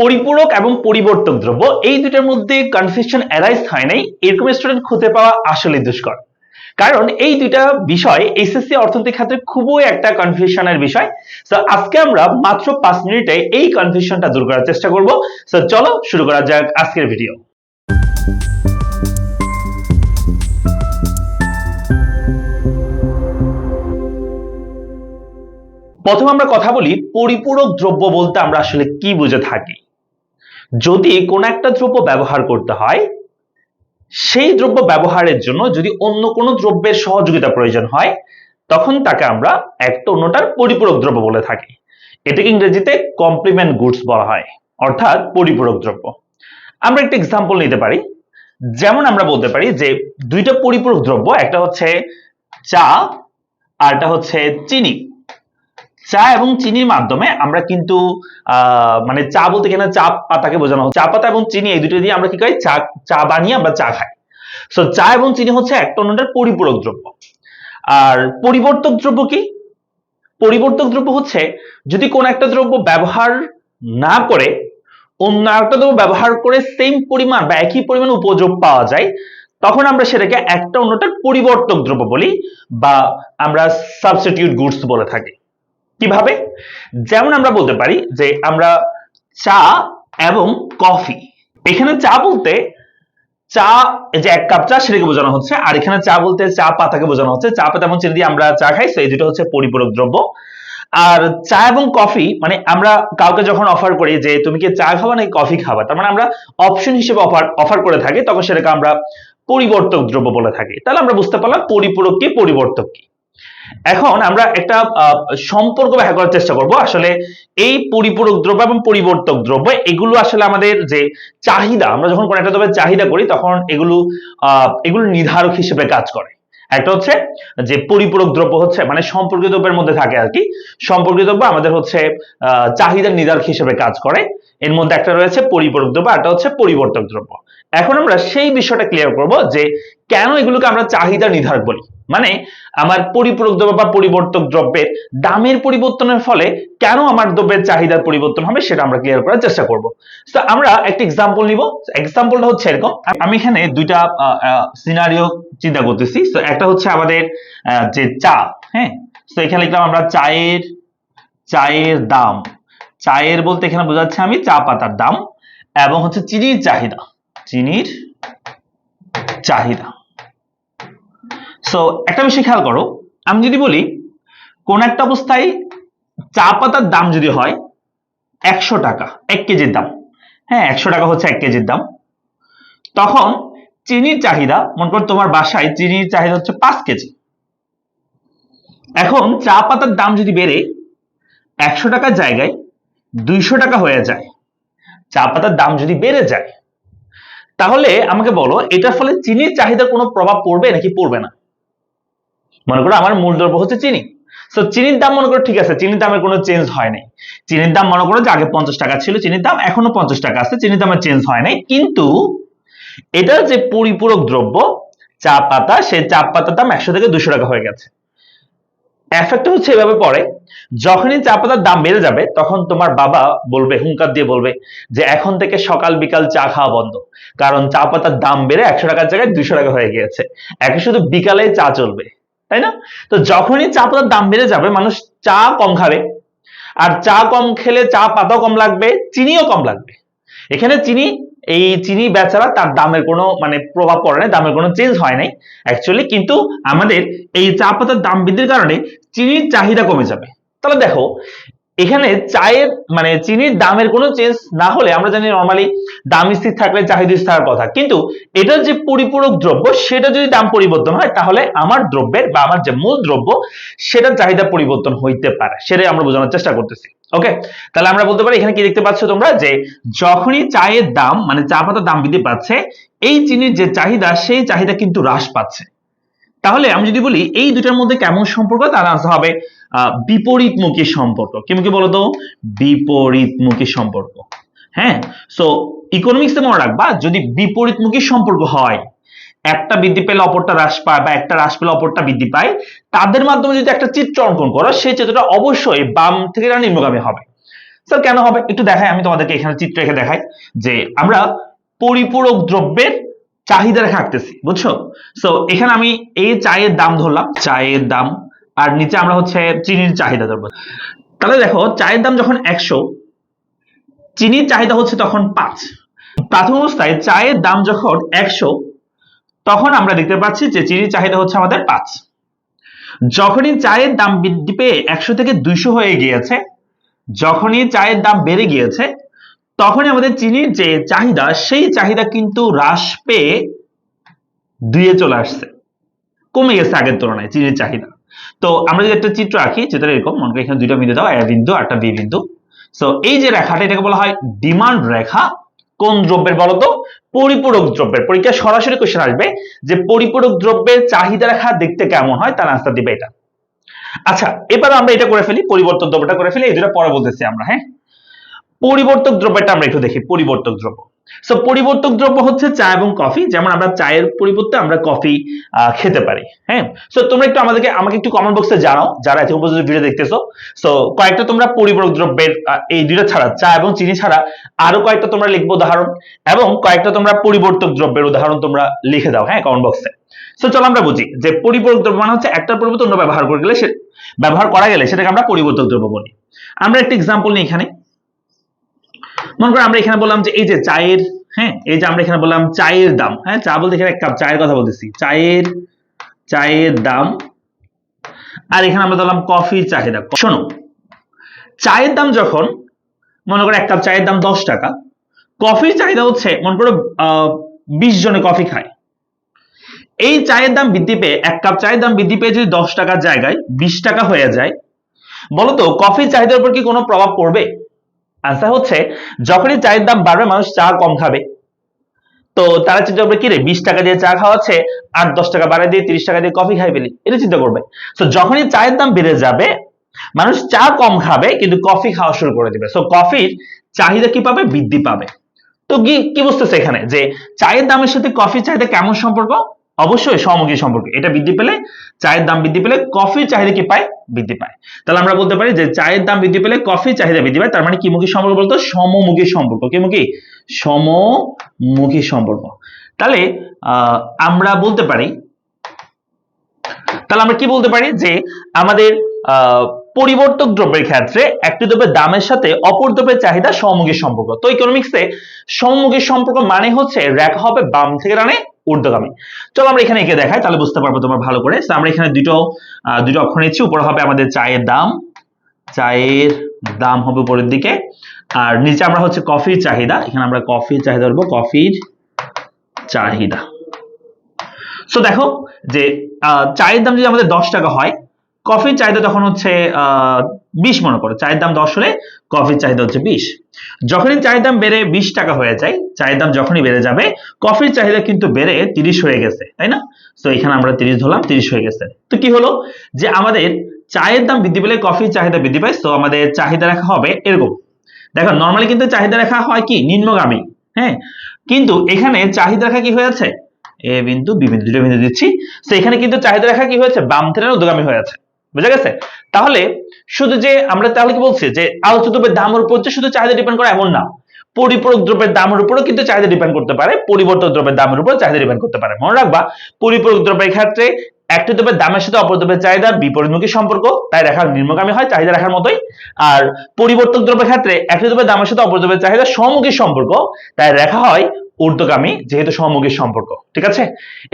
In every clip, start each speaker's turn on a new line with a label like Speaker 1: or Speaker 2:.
Speaker 1: পরিপূরক এবং পরিবর্তক দ্রব্য। এই দুটার মধ্যে কনফিউশন অ্যারাইজ হয় নাই। এরকম স্টুডেন্ট খুঁজে পাওয়া আসলে দুষ্কর। কারণ এই দুইটা বিষয় এসএসসি অর্থনৈতিক খাতে খুবই একটা কনফিউশনের বিষয়। তো আজকে আমরা মাত্র পাঁচ মিনিটে এই কনফিউশনটা দূর করার চেষ্টা করব। তো চলো শুরু করা যাক আজকের ভিডিও প্রথম আমরা কথা বলি পরিপূরক দ্রব্য বলতে আমরা আসলে কি বুঝে থাকি। যদি কোন একটা দ্রব্য ব্যবহার করতে হয়, সেই দ্রব্য ব্যবহারের জন্য যদি অন্য কোনো দ্রব্যের সহযোগিতা প্রয়োজন হয়, তখন তাকে আমরা একটা অন্যটার পরিপূরক দ্রব্য বলে থাকি। এটাকে ইংরেজিতে কমপ্লিমেন্ট গুডস বলা হয়, অর্থাৎ পরিপূরক দ্রব্য। আমরা একটা এক্সাম্পল নিতে পারি। যেমন আমরা বলতে পারি যে দুইটা পরিপূরক দ্রব্য, একটা হচ্ছে চা আর একটা হচ্ছে চিনি। চা এবং চিনির মাধ্যমে আমরা কিন্তু মানে চা বলতে এখানে চা পাতাকে বোঝানো হয় চা পাতা এবং চিনি এই দুটো দিয়ে আমরা কি করি? চা চা বানিয়ে আমরা চা খাই। সো চা এবং চিনি হচ্ছে একটা অন্যটার পরিপূরক দ্রব্য। আর পরিবর্তক দ্রব্য কি? পরিবর্তক দ্রব্য হচ্ছে যদি কোন একটা দ্রব্য ব্যবহার না করে, অন্য একটা দ্রব্য ব্যবহার করে সেম পরিমাণ বা একই পরিমাণ উপযোগ পাওয়া যায়, তখন আমরা সেটাকে একটা অন্যটার পরিবর্তক দ্রব্য বলি বা আমরা সাবস্টিটিউট গুডস বলে থাকি। কীভাবে? যেমন আমরা বলতে পারি যে আমরা চা এবং কফি। এখানে চা বলতে চা যে এক কাপ চা সেটাকে বোঝানো হচ্ছে। আর এখানে চা বলতে চা পাতাকে বোঝানো হচ্ছে। চা পাতা এবং চিনি দিয়ে আমরা চা খাই, সেই দুটো হচ্ছে পরিপূরক দ্রব্য। আর চা এবং কফি মানে আমরা কাউকে যখন অফার করি যে তুমি কি চা খাবা নাকি কফি খাবা, তার মানে আমরা অপশন হিসেবে অফার অফার করে থাকি, তখন সেটাকে আমরা পরিবর্তক দ্রব্য বলে থাকি। তাহলে আমরা বুঝতে পারলাম পরিপূরক কি, পরিবর্তক কি। এখন আমরা একটা সম্পর্ক ব্যাখ্যা করার চেষ্টা করব। আসলে এই পরিপূরক দ্রব্য এবং পরিবর্তক দ্রব্য, এগুলো আসলে আমাদের যে চাহিদা, আমরা যখন কোনো একটা দ্রব্যের চাহিদা করি, তখন এগুলো এগুলো নির্ধারক হিসেবে কাজ করে। একটা হচ্ছে যে পরিপূরক দ্রব্য হচ্ছে মানে সম্পর্কিত দ্রব্যের মধ্যে থাকে আর কি। সম্পর্কিত দ্রব্য আমাদের হচ্ছে চাহিদার নির্ধারক হিসেবে কাজ করে। এর মধ্যে একটা রয়েছে পরিপূরক দ্রব্য একটা হচ্ছে পরিবর্তক দ্রব্য। এখন আমরা সেই বিষয়টা ক্লিয়ার করব যে কেন এগুলোকে আমরা চাহিদা নির্ধারক বলি? মানে আমার পরিপূরক দ্রব্য বা পরিবর্তক দ্রব্যের দামের পরিবর্তনের ফলে কেন আমার দ্রব্যের চাহিদার পরিবর্তন হবে সেটা আমরা ক্লিয়ার করার চেষ্টা করব। তো আমরা একটা এক্সাম্পল নিব। এক্সাম্পলটা হচ্ছে এরকম। আমি এখানে দুইটা সিনারিও চিন্তা করতেছি। তো একটা হচ্ছে আমাদের যে চা হ্যাঁ? তো এখানে লিখলাম আমরা চায়ের চায়ের দাম। চায়ের বলতে এখানে বোঝাচ্ছে আমি চা পাতার দাম এবং হচ্ছে চিনির চাহিদা। চিনির চাহিদা। সো একটা বিষয় খেয়াল করো, আমি যদি বলি, কোন একটা অবস্থায় চা পাতার দাম যদি হয় একশো টাকা, এক কেজির দাম। হ্যাঁ একশো টাকা হচ্ছে এক কেজির দাম। তখন চিনির চাহিদা, মনে করো তোমার বাসায় চিনির চাহিদা হচ্ছে পাঁচ কেজি। এখন চা পাতার দাম যদি বেড়ে একশো টাকার জায়গায় দুইশো টাকা হয়ে যায়, চা পাতার দাম যদি বেড়ে যায় তাহলে আমাকে বলো, এটার ফলে চিনির চাহিদার কোনো প্রভাব পড়বে নাকি পড়বে না? মনে করো আমার মূল দ্রব্য হচ্ছে চিনি। তো চিনির দাম মনে করো ঠিক আছে, চিনির দামের কোনো চেঞ্জ হয় নাই। চিনির দাম মনে করো যে আগে পঞ্চাশ টাকা ছিল, চিনির দাম এখনও পঞ্চাশ টাকা আছে, চিনির দামের চেঞ্জ হয় নাই। কিন্তু এটার যে পরিপূরক দ্রব্য চা পাতা সেই চা পাতার দাম একশো থেকে দুশো টাকা হয়ে গেছে। এফেক্ট হচ্ছে এভাবে পড়ে যখনই চা পাতার দাম বেড়ে যাবে, তখন তোমার বাবা বলবে, হুঙ্কার দিয়ে বলবে যে, এখন থেকে সকাল বিকাল চা খাওয়া বন্ধ। কারণ চা পাতার দাম বেড়ে একশো টাকার জায়গায় দুইশো টাকা হয়ে গিয়েছে। একে শুধু বিকালে চা চলবে, তাই না? তো যখনই চা পাতার দাম বেড়ে যাবে, মানুষ চা কম খাবে। আর চা কম খেলে চা পাতাও কম লাগবে, চিনিও কম লাগবে। এখানে চিনি, এই চিনি বেচারা তার দামের কোনো মানে প্রভাব পড়ে নাই, দামের কোনো চেঞ্জ হয় নাই। অ্যাকচুয়ালি কিন্তু আমাদের এই চা পাতার দাম বৃদ্ধির কারণে চিনির চাহিদা কমে যাবে। তাহলে দেখো, এখানে চায়ের মানে চিনির দামের কোনো চেঞ্জ না হলে আমরা জানি নর্মালি দাম স্থির থাকলে চাহিদা স্থির থাকার কথা। কিন্তু এটার যে পরিপূরক দ্রব্য, সেটা যদি দাম পরিবর্তন হয়, তাহলে আমার দ্রব্যের বা আমার যে মূল দ্রব্য, সেটার চাহিদা পরিবর্তন হইতে পারে। সেটাই আমরা বোঝানোর চেষ্টা করতেছি। ওকে তাহলে আমরা বলতে পারি, এখানে কি দেখতে পাচ্ছ তোমরা? যে যখনই চায়ের দাম মানে চা পাতার দাম বৃদ্ধি পাচ্ছে, এই চিনির যে চাহিদা, সেই চাহিদা কিন্তু হ্রাস পাচ্ছে। তাহলে আমি যদি বলি, এই দুটার মধ্যে কেমন সম্পর্ক? তার আনসার হবে বিপরীতমুখী সম্পর্ক। কি মুখী বলতো? বিপরীতমুখী সম্পর্ক। হ্যাঁ? সো ইকোনমিক্সে মনে রাখবা, যদি বিপরীতমুখী সম্পর্ক হয়, একটা বৃদ্ধি পেলে অপরটা হ্রাস পায় বা একটা হ্রাস পেলে অপরটা বৃদ্ধি পায়, তাদের মাধ্যমে যদি একটা চিত্র অঙ্কন করো, সেই চিত্রটা অবশ্যই বাম থেকে নিম্নগামী হবে। স্যার কেন হবে? একটু দেখাই, আমি তোমাদেরকে এখানে চিত্র রেখে দেখাই, যে আমরা পরিপূরক দ্রব্যের চাহিদা রেখা আঁকতেছি, বুঝছ? সো এখানে আমি এই চায়ের দাম ধরলাম, চায়ের দাম আর নিচে আমরা হচ্ছে চিনির চাহিদা ধরবো। তাহলে দেখো, চায়ের দাম যখন একশো, চিনির চাহিদা হচ্ছে তখন পাঁচ। প্রাথমিক অবস্থায় চায়ের দাম যখন একশো, তখন আমরা দেখতে পাচ্ছি যে চিনির চাহিদা হচ্ছে আমাদের পাঁচ। যখনই চায়ের দাম বৃদ্ধি পেয়ে একশো থেকে দুইশো হয়ে গিয়েছে, যখনই চায়ের দাম বেড়ে গিয়েছে, তখনই আমাদের চিনির যে চাহিদা, সেই চাহিদা কিন্তু হ্রাস পেয়ে দুইয়ে চলে আসছে। কমে গেছে আগের তুলনায় চিনির চাহিদা। তো আমরা যদি একটা চিত্র আঁকি যেটা এরকম, মনে করি এখানে দুইটা বিন্দু দাও এ বিন্দু একটা বি বিন্দু। সো এই যে রেখাটা, এটাকে বলা হয় ডিমান্ড রেখা। কোন দ্রব্যের বলতো পরিপূরক দ্রব্যের। পরীক্ষা সরাসরি কোশ্চেন আসবে যে পরিপূরক দ্রব্যের চাহিদা রেখা দেখতে কেমন হয়? তার আনসার দিবে এটা। আচ্ছা এবার আমরা এটা করে ফেলি, পরিবর্তন দ্রব্যটা করে ফেলি, এই দুটো পরে বলতেছি আমরা হ্যাঁ? পরিবর্তক দ্রব্যটা আমরা একটু দেখি, পরিবর্তক দ্রব্য। সো পরিবর্তক দ্রব্য হচ্ছে চা এবং কফি, যেমন আমরা চায়ের পরিবর্তে আমরা কফি খেতে পারি হ্যাঁ? সো তোমরা একটু আমাদেরকে, আমাকে একটু কমেন্ট বক্সে জানাও, যারা এতক্ষণ পর্যন্ত ভিডিও দেখতেছো। সো কয়েকটা তোমরা পরিপূরক দ্রব্যের এই দুটো ছাড়া, চা এবং চিনি ছাড়া আরও কয়েকটা তোমরা লিখব উদাহরণ, এবং কয়েকটা তোমরা পরিবর্তক দ্রব্যের উদাহরণ তোমরা লিখে দাও হ্যাঁ কমেন্ট বক্সে সো চলো আমরা বুঝি যে পরিপূরক দ্রব্য মানে হচ্ছে একটার পরিবর্তে অন্য ব্যবহার করে গেলে সে, ব্যবহার করা গেলে সেটাকে আমরা পরিবর্তক দ্রব্য বলি। আমরা একটা এক্সাম্পল নিই এখানে। মনে করো আমরা এখানে বললাম যে এই যে চায়ের হ্যাঁ এই যে আমরা এখানে বললাম চায়ের দাম হ্যাঁ চা বলতে এখানে এক কাপ চায়ের কথা বলতেছি। চায়ের চায়ের দাম, আর এখানে আমরা ধরলাম কফির চাহিদা। শোনো, চায়ের দাম যখন, মনে করো এক কাপ চায়ের দাম দশ টাকা, কফির চাহিদা হচ্ছে, মনে করো বিশ জনে কফি খায়। এই চায়ের দাম বৃদ্ধি পেয়ে, এক কাপ চায়ের দাম বৃদ্ধি পেয়ে যদি দশ টাকার জায়গায় বিশ টাকা হয়ে যায় বলতো কফির চাহিদার উপর কি কোনো প্রভাব পড়বে? আনসার হচ্ছে, যখনই চায়ের দাম বাড়বে, মানুষ চা কম খাবে। তো তারা চিন্তা করবে কি রে বিশ টাকা দিয়ে চা খাওয়াচ্ছে আট দশ টাকা বাড়ায় দিয়ে তিরিশ টাকা দিয়ে কফি খাই ফেলি। এটা চিন্তা করবে। তো যখনই চায়ের দাম বেড়ে যাবে, মানুষ চা কম খাবে, কিন্তু কফি খাওয়া শুরু করে দিবে। সো কফির চাহিদা কি পাবে? বৃদ্ধি পাবে। তো কি কি বুঝতেছে এখানে? যে চায়ের দামের সাথে কফির চাহিদা কেমন সম্পর্ক? অবশ্যই সমমুখী সম্পর্ক। এটা বৃদ্ধি পেলে চায়ের দাম বৃদ্ধি পেলে কফির চাহিদা কি পায়? বৃদ্ধি পায়। তাহলে আমরা বলতে পারি যে চায়ের দাম বৃদ্ধি পেলে কফির চাহিদা বৃদ্ধি পায়, তার মানে কি মুখী সম্পর্ক বলতো? সমমুখী সম্পর্ক। কি মুখী সমমুখী সম্পর্ক। তাহলে আমরা বলতে পারি, তাহলে আমরা কি বলতে পারি? যে আমাদের পরিবর্তক দ্রব্যের ক্ষেত্রে একটি দ্রব্যের দামের সাথে অপর দ্রব্যের চাহিদা সমমুখী সম্পর্ক। তো ইকোনমিক্সে সমমুখী সম্পর্ক মানে হচ্ছে রেখা হবে বাম থেকে ডানে ঊর্ধ্বগামী। চলো আমরা এখানে একে দেখাই, তাহলে বুঝতে পারব তোমরা ভালো করে। আমরা এখানে দুটো দুটো অক্ষর নিচ্ছি। উপরে হবে আমাদের চায়ের দাম। চায়ের দাম হবে উপরের দিকে। আর নিচে আমরা হচ্ছে কফির চাহিদা। এখানে আমরা কফির চাহিদা ধরবো, কফির চাহিদা। তো দেখো যে চায়ের দাম যদি আমাদের দশ টাকা হয় কফির চাহিদা তখন হচ্ছে বিশ মনে করো। চায়ের দাম দশ হলে কফির চাহিদা হচ্ছে বিশ। যখনই চায়ের দাম বেড়ে বিশ টাকা হয়ে যায়, চায়ের দাম যখনই বেড়ে যাবে, কফির চাহিদা কিন্তু বেড়ে তিরিশ হয়ে গেছে, তাই না? তো এখানে আমরা তিরিশ ধরলাম, তিরিশ হয়ে গেছে। তো কি হলো? যে আমাদের চায়ের দাম বৃদ্ধি পেলে কফির চাহিদা বৃদ্ধি পায় তো আমাদের চাহিদা রেখা হবে এরকম। দেখো নর্মালি কিন্তু চাহিদা রাখা হয় কি? নিম্নগামী হ্যাঁ? কিন্তু এখানে চাহিদা রেখা কি হয়েছে? এ বিন্দু, বি বিন্দু, দুটো বিন্দু দিচ্ছি। তো এখানে কিন্তু চাহিদা রাখা কি হয়েছে? বাম থেকে উদ্যোগামী হয়েছে। বুঝা গেছে? তাহলে শুধু যে আমরা তাহলে কি বলছি যে আলোচিত দ্রব্যের দামের উপর শুধু চাহিদা ডিপেন্ড করে এমন না। পরিপূরক দ্রব্যের দামের উপরও কিন্তু চাহিদা ডিপেন্ড করতে পারে পরিবর্তন দ্রব্যের দামের উপর চাহিদা ডিপেন্ড করতে পারে। মনে রাখবা, পরিপূরক দ্রব্যের ক্ষেত্রে একটি দ্রব্যের দামের সাথে অপর দ্রব্যের চাহিদা বিপরীতমুখী সম্পর্ক, তাই রেখার নিম্নগামী হয়, চাহিদা রেখার মতোই। আর পরিবর্তক দ্রব্যের ক্ষেত্রে একটি দ্রব্যের দামের সাথে অপর দ্রব্যের চাহিদা সমুখী সম্পর্ক, তাই রেখা হয় ঊর্ধ্বগামী, যেহেতু সমমুখী সম্পর্ক, ঠিক আছে?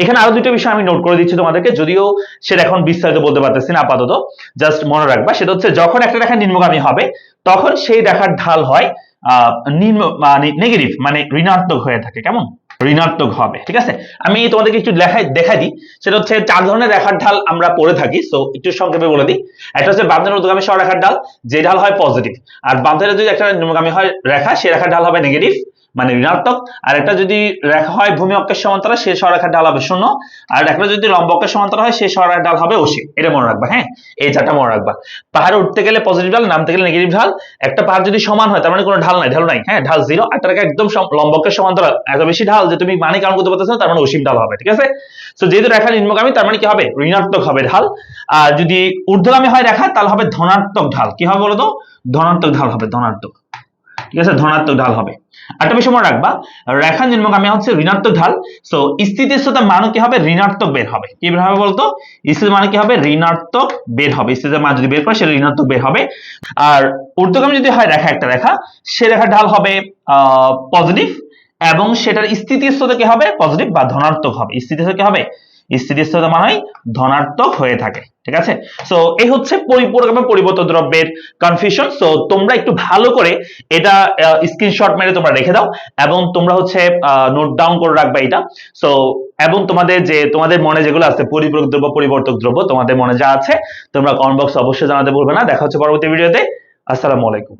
Speaker 1: এখানে আরও দুটো বিষয় আমি নোট করে দিচ্ছি তোমাদেরকে, যদিও সেটা এখন বিস্তারিত বলতে পারতেছি না, আপাতত জাস্ট মনে রাখবা। সেটা হচ্ছে, যখন একটা রেখা নিম্নগামী হবে, তখন সেই রেখার ঢাল হয় নিম্ন মানে নেগেটিভ মানে ঋণাত্মক হয়ে থাকে, কেমন? ঋণাত্মক হবে, ঠিক আছে? আমি তোমাদেরকে একটু দেখাই দেখাই দিই। সেটা হচ্ছে, চার ধরনের রেখার ঢাল আমরা পড়ে থাকি সো একটু সংক্ষেপে বলে দিই। একটা হচ্ছে বাম ধরনের ঊর্ধ্বগামী সরলরেখার ঢাল, যে ঢাল হয় পজিটিভ আর বাম যদি একটা নিম্নগামী হয় রেখা, সেই রেখার ঢাল হবে নেগেটিভ মানে ঋণাত্মক, আর একটা যদি রেখা হয় ভূমি অক্ষের সমান্তরাল সেই সরলরেখার ঢাল হবে শূন্য, আর একটা যদি লম্ব অক্ষের সমান্তরাল হয় সেই সরলরেখার ঢাল হবে অসীম। এটা মনে রাখবা হ্যাঁ? এই চারটা মনে রাখবা। পাহাড়ে উঠতে গেলে পজিটিভ ঢাল নামতে গেলে নেগেটিভ ঢাল একটা পাহাড় যদি সমান হয়, তার মানে কোনো ঢাল নাই ঢাল নাই হ্যাঁ? ঢাল জিরো একটা রেখা একদম লম্ব অক্ষের সমান্তরাল। এত বেশি ঢাল যে তুমি মানে কারণ করতে পারতেছো তার মানে অসীম ঢাল হবে, ঠিক আছে? তো যেহেতু রেখা নিম্নগামী, তার মানে কি হবে? ঋণাত্মক হবে ঢাল। আর যদি ঊর্ধ্বগামী হয় রেখা, তাহলে হবে ধনাত্মক ঢাল। কি হবে বলো তো ধনাত্মক ঢাল হবে, ধনাত্মক। ঠিক আছে? ধনাত্মক ঢাল হবে। একটা বিষয় মনে রাখবা রেখান নিম্নগামী হচ্ছে ঋণাত্মক ঢাল সো স্থিতিস্থার মান কি হবে? ঋণাত্মক বের হবে। কি বের হবে বলতো? স্থিতির মান কি হবে? ঋণাত্মক বের হবে। স্থিতির মান যদি বের করে সেটা ঋণাত্মক বের হবে। আর ঊর্ধ্বগামী যদি হয়, রেখা একটা রেখা, সে রেখার ঢাল হবে পজিটিভ এবং সেটার স্থিতিস্থতা কি হবে? পজিটিভ বা ধনাত্মক হবে। স্থিতিস্থতা কি হবে? স্থিতিস্থতা মানে ধনাত্মক হয়ে থাকে, ঠিক আছে? সো এই হচ্ছে দ্রব্যের কনফিউশন সো তোমরা একটু ভালো করে এটা স্ক্রিনশট মেরে তোমরা রেখে দাও এবং তোমরা হচ্ছে নোট ডাউন করে রাখবে এটা। সো এবং তোমাদের যে, তোমাদের মনে যেগুলো আছে, পরিপূরক দ্রব্য, পরিবর্তক দ্রব্য, তোমাদের মনে যা আছে, তোমরা কমেন্ট বক্সে অবশ্যই জানাতে ভুলবে না। দেখা হচ্ছে পরবর্তী ভিডিওতে আসসালামু আলাইকুম।